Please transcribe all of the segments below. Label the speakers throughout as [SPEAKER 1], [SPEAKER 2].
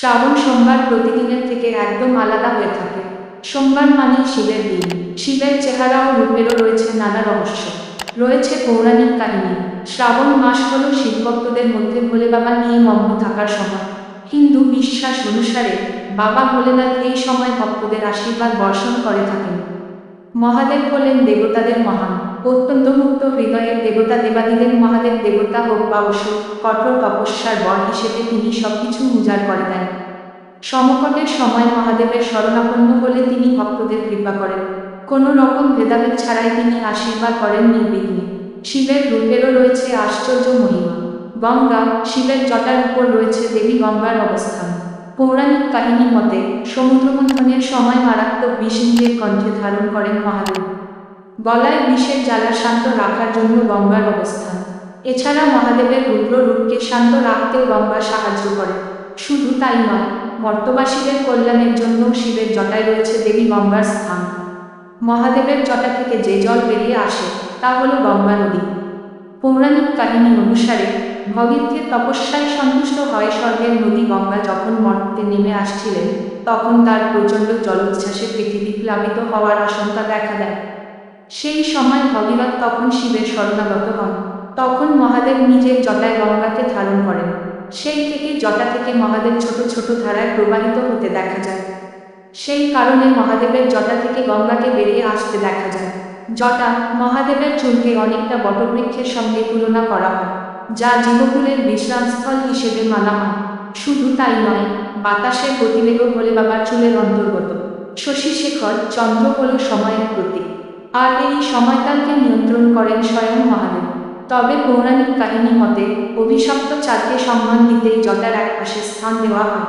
[SPEAKER 1] শ্রাবণ সোমবার প্রতিদিনের থেকে একদম আলাদা হয়ে থাকে। সোমবার মানে শিবের দিন। শিবের চেহারা ও রূপেরও রয়েছে নানা রহস্য। রয়েছে পৌরাণিক কাহিনী। শ্রাবণ মাস হল শিবভক্তদের মধ্যে ভোলে বাবা নিয়ে মগ্ন থাকার সময়। হিন্দু বিশ্বাস অনুসারে বাবা ভোলেনাথ এই সময় ভক্তদের আশীর্বাদ বর্ষণ করে থাকেন। মহাদেব হলেন দেবতাদের মহান। অত্যন্ত মুক্ত হৃদয়ের দেবতা দেবাদিদেব মহাদেব দেবতা হোক বা অসুর, কঠোর তপস্যার বর হিসেবে তিনি সবকিছু উজাড় করে দেন। সমকটের সময় মহাদেবের শরণাপন্ন হলে তিনি ভক্তদের কৃপা করেন। কোনো রকম ভেদাভেদ ছাড়াই তিনি আশীর্বাদ করেন নির্বিঘ্নে। শিবের রূপেরও রয়েছে আশ্চর্য মহিমা। গঙ্গা, শিবের জটার উপর রয়েছে দেবী গঙ্গার অবস্থান। পৌরাণিক কাহিনী মতে, সমুদ্রমন্থনের সময় মারাত্মক বিষ নিজের কণ্ঠে ধারণ করেন মহাদেব। গলায় বিষের জ্বালা শান্ত রাখার জন্য গঙ্গার অবস্থান। এছাড়া মহাদেবের রুদ্র রূপকে শান্ত রাখতেও গঙ্গা সাহায্য করে। শুধু তাই নয়, মর্তবাসীদের কল্যাণের জন্য শিবের জটায় রয়েছে দেবী গঙ্গার স্থান। মহাদেবের জটা থেকে যে জল বেরিয়ে আসে, তা হল গঙ্গা নদী। পৌরাণিক কাহিনী অনুসারে, ভগীরথের তপস্যায় সন্তুষ্ট হয় স্বর্গের নদী গঙ্গা যখন মর্তে নেমে আসছিলেন, তখন তার প্রচণ্ড জলোচ্ছ্বাসে পৃথিবী প্লাবিত হওয়ার আশঙ্কা দেখা দেয়। সেই সময় ভগীরথ তখন শিবের শরণাগত হন। তখন মহাদেব নিজের জটায় গঙ্গাকে ধারণ করেন। সেই থেকে জটা থেকে মহাদেব ছোট ছোট ধারায় প্রবাহিত হতে দেখা যায়। সেই কারণে মহাদেবের জটা থেকে গঙ্গাকে বেরিয়ে আসতে দেখা যায়। জটা মহাদেবের চুলকে অনেকটা বটবৃক্ষের সঙ্গে তুলনা করা হয়, যা জীবকুলের বিশ্রামস্থল হিসেবে মানা হয়। শুধু তাই নয়, বাতাসের গতিবেগ হলে বাবার চুলের অন্তর্গত। শশী শেখর চন্দ্র হল সময়ের প্রতীক। আর এই সময়কালকে নিয়ন্ত্রণ করেন স্বয়ং মহাদেব। তবে পৌরাণিক কাহিনী মতে, অভিশপ্ত চাঁদকে সম্মান দিতেই জটার এক পাশে স্থান দেওয়া হয়।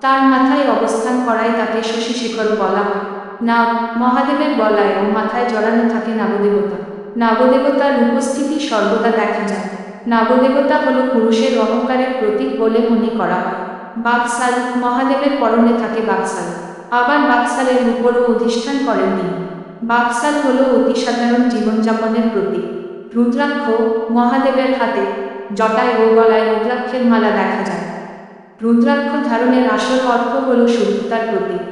[SPEAKER 1] তার মাথায় অবস্থান করায় তাকে শশী শেখর বলা হয়। নাগ মহাদেবের গলায় ও মাথায় জড়ানো থাকে নাগদেবতা। নাগদেবতার উপস্থিতি সর্বদা দেখা যায়। নাগদেবতা হল পুরুষের অহংকারের প্রতীক বলে মনে করা হয়। বাকসাল, মহাদেবের পরনে থাকে বাকসাল। আবার বাকসালের উপরও অধিষ্ঠান করেন তিনি। বাকসাল হল অতি সাধারণ জীবনযাপনের প্রতীক। রুদ্রাক্ষ মহাদেবের হাতে জটায় ও গলায় রুদ্রাক্ষের মালা দেখা যায়। রুদ্রাক্ষ ধারণের আসল অর্থ হল শুদ্ধতার প্রতীক।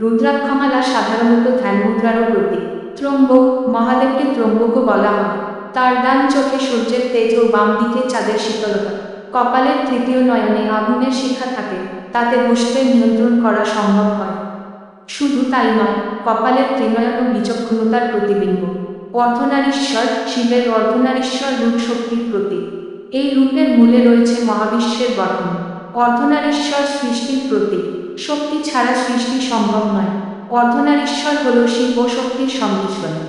[SPEAKER 1] রুদ্রাক্ষমালা সাধারণত ধ্যান মুদ্রারও প্রতীক। ত্রম্বক, মহাদেবকে ত্রম্বকও বলা হয়। তার ডান চোখে সূর্যের তেজ ও বাম দিকে চাঁদের শীতলতা। কপালের তৃতীয় নয়নে আগুনের শিখা থাকে। তাতে পুষ্পের নিয়ন্ত্রণ করা সম্ভব হয়। শুধু তাই নয়, কপালের ত্রিনয়ন ও বিচক্ষণতার প্রতিবিম্ব। অর্থনারীশ্বর শিবের অর্ধনারীশ্বর রূপ শক্তির প্রতীক। এই রূপের মূলে রয়েছে মহাবিশ্বের গঠন। অর্থনারীশ্বর সৃষ্টির প্রতীক। শক্তি ছাড়া সৃষ্টি সম্ভব নয়। অর্থনারীশ্বর হল শিব শক্তির সংমিশ্রণ।